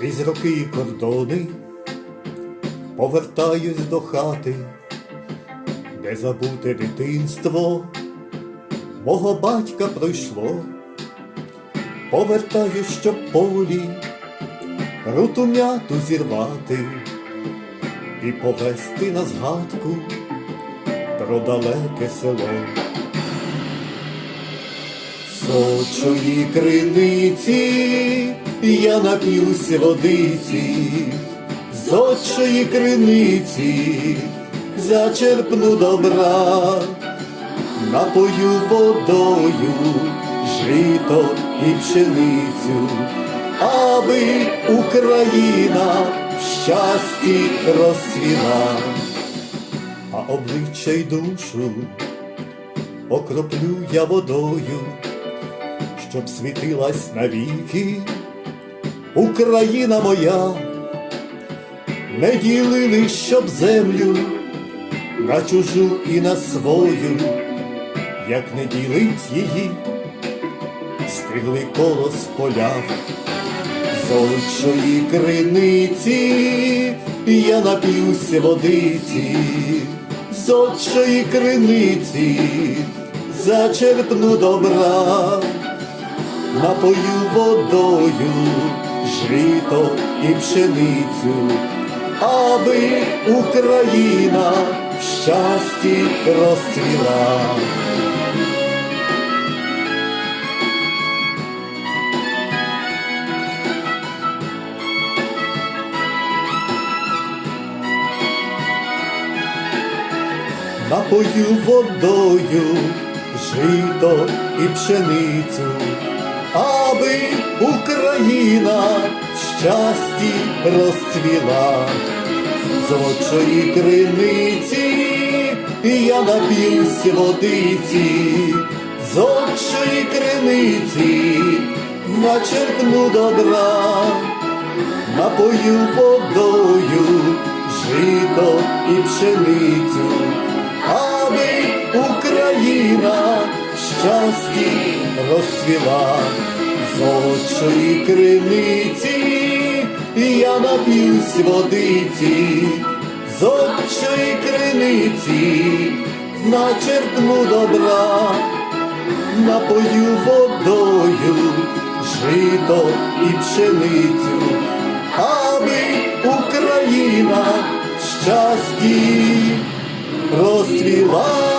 Крізь роки і кордони повертаюсь до хати, де забуте дитинство мого батька пройшло, повертаюсь, щоб полі руту м'яту зірвати і повести на згадку про далеке село. Сочої криниці я нап'юся водиці, з очої криниці зачерпну добра, напою водою жито і пшеницю, аби Україна в щасті розцвіла, а обличчя й душу окроплю я водою щоб світилась навіки. Україна моя, не ділили, щоб землю на чужу і на свою, як не ділить її, стригли колос поля, з очої криниці я нап'юся водиці, з очої криниці зачерпну добра. Напою водою жито і пшеницю, аби Україна в щасті розцвіла. Напою водою жито і пшеницю, аби Україна в щасті розцвіла, з очої криниці я нап'юсь водиці, з очої криниці начерпну добра, напою водою жито і пшеницю, аби Україна в щасті розцвіла з очої криниці, я нап'юсь водиці, з очої криниці начерпну добра, напою водою жито і пшеницю, аби Україна в щасті розцвіла.